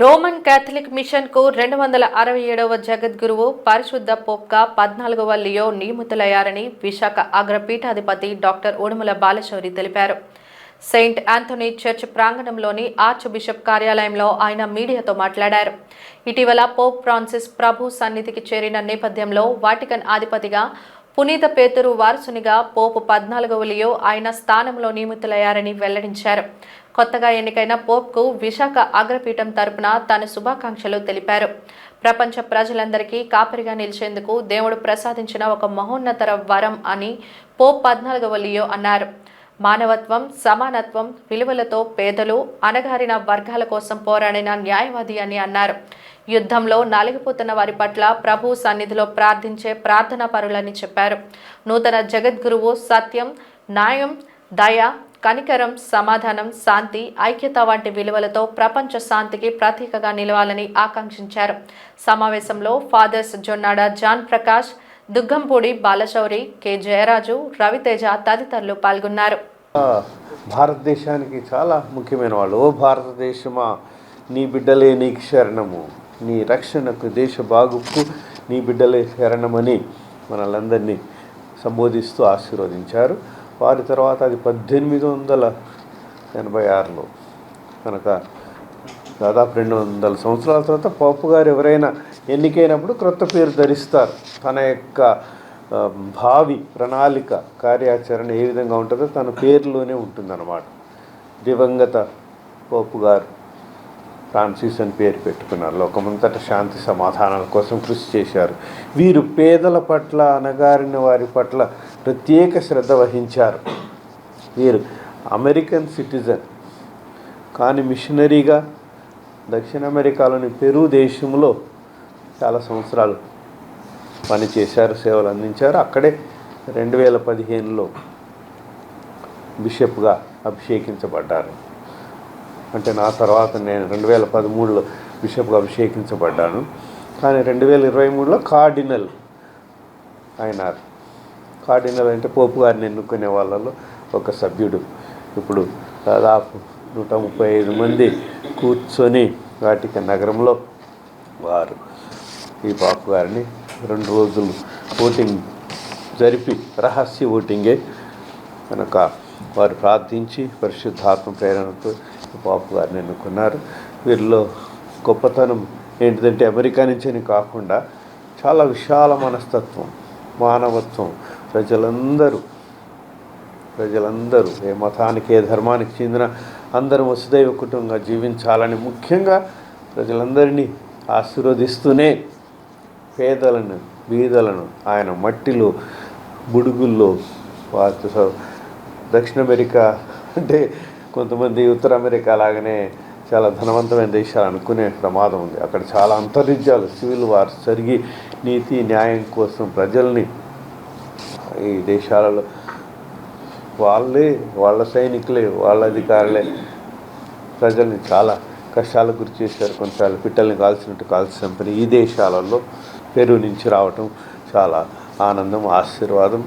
Roman Catholic మిషన్కు రెండు వందల అరవై ఏడవ జగద్గురువు పరిశుద్ధ పోప్గా పద్నాలుగవ లియో నియమితులయ్యారని విశాఖ అగ్రపీఠాధిపతి డాక్టర్ ఉడుమల బాలశౌరి తెలిపారు. సెయింట్ ఆంథోనీ చర్చ్ ప్రాంగణంలోని ఆర్చ్ బిషప్ కార్యాలయంలో ఆయన మీడియాతో మాట్లాడారు. ఇటీవల పోప్ ఫ్రాన్సిస్ ప్రభు సన్నిధికి చేరిన నేపథ్యంలో వాటికన్ అధిపతిగా పునీత పేతురు వారసునిగా పోపు పద్నాలుగవ లియో ఆయన స్థానంలో నియమితులయ్యారని వెల్లడించారు. కొత్తగా ఎన్నికైన పోప్కు విశాఖ అగ్రపీఠం తరపున తన శుభాకాంక్షలు తెలిపారు. ప్రపంచ ప్రజలందరికీ కాపరిగా నిలిచేందుకు దేవుడు ప్రసాదించిన ఒక మహోన్నతర వరం అని పోప్ పద్నాలుగవ లియో అన్నారు. మానవత్వం సమానత్వం విలువలతో పేదలు అణగారిన వర్గాల కోసం పోరాడిన న్యాయవాది అని అన్నారు. యుద్ధంలో నలిగిపోతున్న వారి పట్ల ప్రభు సన్నిధిలో ప్రార్థించే ప్రార్థనా పరులని చెప్పారు. నూతన జగద్గురువు సత్యం న్యాయం దయ కనికరం సమాధానం శాంతి ఐక్యత వంటి విలువలతో ప్రపంచ శాంతికి ప్రతీకగా నిలవాలని ఆకాంక్షించారు. సమావేశంలో fathers Jonnada John Prakash Duggampudi Balashouri K. Jayaraju Raviteja తదితరులు పాల్గొన్నారు. భారతదేశానికి చాలా ముఖ్యమైన వాళ్ళు. ఓ భారతదేశమా నీ బిడ్డలే నీకు శరణము. నీ రక్షణకు దేశ బాగుకు నీ బిడ్డలే శరణమని మనలందరినీ సంబోధిస్తూ ఆశీర్వదించారు. వారి తర్వాత అది పద్దెనిమిది వందల ఎనభై ఆరులో కనుక దాదాపు రెండు వందల సంవత్సరాల తర్వాత పోపు గారు ఎవరైనా ఎన్నికైనప్పుడు క్రొత్త పేరు ధరిస్తారు. తన యొక్క భావి ప్రణాళిక కార్యాచరణ ఏ విధంగా ఉంటుందో తన పేరులోనే ఉంటుందన్నమాట. దివంగత పోపు గారు ఫ్రాన్సిస్ అని పేరు పెట్టుకున్నారు. లోకమంతట శాంతి సమాధానాల కోసం కృషి చేశారు. వీరు పేదల పట్ల అనగారిన వారి పట్ల ప్రత్యేక శ్రద్ధ వహించారు. వీరు అమెరికన్ సిటిజన్ కానీ మిషనరీగా దక్షిణ అమెరికాలోని పెరు దేశంలో చాలా సంవత్సరాలు పనిచేశారు సేవలు అందించారు. అక్కడే రెండు వేల పదిహేనులో బిషప్గా అభిషేకించబడ్డారు. అంటే నా తర్వాత నేను రెండు వేల పదమూడులో బిషప్గా అభిషేకించబడ్డాను. కానీ రెండు వేల ఇరవై మూడులో కార్డినల్ అయినారు. కార్డినల్ అంటే పోపు గారిని ఎన్నుకునే వాళ్ళలో ఒక సభ్యుడు. ఇప్పుడు దాదాపు నూట ముప్పై ఐదు మంది కూర్చొని వాటిక నగరంలో వారు ఈ పాపు గారిని రెండు రోజులు ఓటింగ్ జరిపి రహస్య ఓటింగే కనుక వారు ప్రార్థించి పరిశుద్ధాత్మ ప్రేరణతో ఈ పాపు గారిని ఎన్నుకున్నారు. వీరిలో గొప్పతనం ఏంటిదంటే అమెరికా నుంచని కాకుండా చాలా విశాల మనస్తత్వం మానవత్వం ప్రజలందరూ ప్రజలందరూ ఏ మతానికి ఏ ధర్మానికి చెందిన అందరూ వసుదైవ కుటుంబంగా జీవించాలని ముఖ్యంగా ప్రజలందరినీ ఆశీర్వదిస్తూనే పేదలను బీదలను ఆయన మట్టిలో బుడుగుల్లో వారితో దక్షిణ అమెరికా అంటే కొంతమంది ఉత్తర అమెరికా లాగానే చాలా ధనవంతమైన దేశాలు అనుకునే ప్రమాదం ఉంది. అక్కడ చాలా అంతర్యుద్ధాలు సివిల్ వార్స్ జరిగి నీతి న్యాయం కోసం ప్రజల్ని ఈ దేశాలలో వాళ్ళే వాళ్ళ సైనికులే వాళ్ళ అధికారులే ప్రజల్ని చాలా కష్టాలకు గురి చేశారు. కొన్నిసార్లు పిట్టల్ని కాల్చినట్టు కాల్చి చంపిన ఈ దేశాలలో పెరుగు నుంచి రావటం చాలా ఆనందం ఆశీర్వాదం.